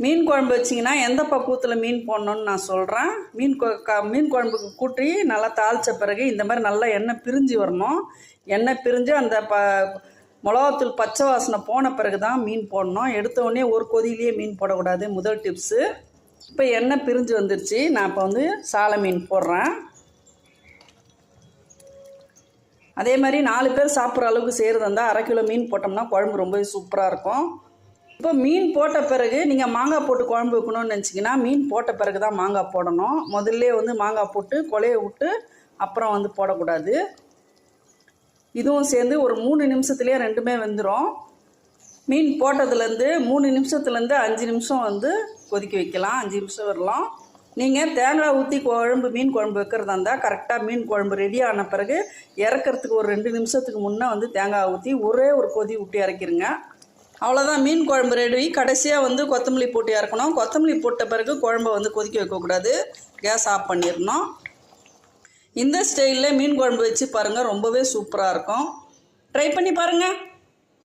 மீன் குழம்பு வச்சிங்கன்னா எந்த பக்குவத்தில் மீன் போடணும்னு நான் சொல்கிறேன் மீன் கொ- க மீன் குழம்புக்கு கூட்டி நல்லா தாளித்த பிறகு இந்த மாதிரி நல்லா எண்ணெய் பிரிஞ்சு வரணும். எண்ணெய் பிரிஞ்சு அந்த ப மிளகாத்தூள் பச்சை வாசனை போன பிறகு தான் மீன் போடணும். எடுத்த உடனே ஒரு கொதியிலேயே மீன் போடக்கூடாது. முதல் டிப்ஸு இப்போ எண்ணெய் பிரிஞ்சு வந்துருச்சு. நான் இப்போ வந்து சாலை மீன் போடுறேன். அதே மாதிரி நாலு பேர் சாப்பிட்ற அளவுக்கு செய்கிறதா இருந்தால் அரை கிலோ மீன் போட்டோம்னா குழம்பு ரொம்பவே சூப்பராக இருக்கும். இப்போ மீன் போட்ட பிறகு நீங்கள் மாங்காய் போட்டு குழம்பு வைக்கணும்னு நினச்சிங்கன்னா மீன் போட்ட பிறகு தான் மாங்காய் போடணும். முதல்ல வந்து மாங்காய் போட்டு கொலைய விட்டு அப்புறம் வந்து போடக்கூடாது. இதுவும் சேர்ந்து ஒரு மூணு நிமிஷத்துலேயே ரெண்டுமே வெந்துடும் மீன் போட்டதுலேருந்து மூணு நிமிஷத்துலேருந்து அஞ்சு நிமிஷம் வந்து கொதிக்க வைக்கலாம். அஞ்சு நிமிஷம் வரலாம். நீங்கள் தேங்காய் ஊற்றி குழம்பு மீன் குழம்பு வைக்கிறதா இருந்தால் கரெக்டாக மீன் குழம்பு ரெடி ஆன பிறகு இறக்கறதுக்கு ஒரு ரெண்டு நிமிஷத்துக்கு முன்னே வந்து தேங்காய் ஊற்றி ஒரே ஒரு கொதி விட்டு இறக்கிருங்க. அவ்வளோதான் மீன் குழம்பு ரெடி கடைசியாக வந்து கொத்தமல்லி போட்டு இறக்கணும். கொத்தமல்லி போட்ட பிறகு குழம்பை வந்து கொதிக்க வைக்கக்கூடாது. கேஸ் ஆஃப் பண்ணிடணும். இந்த ஸ்டைலில் மீன் குழம்பு வச்சு பாருங்கள் ரொம்பவே சூப்பராக இருக்கும். ட்ரை பண்ணி பாருங்கள்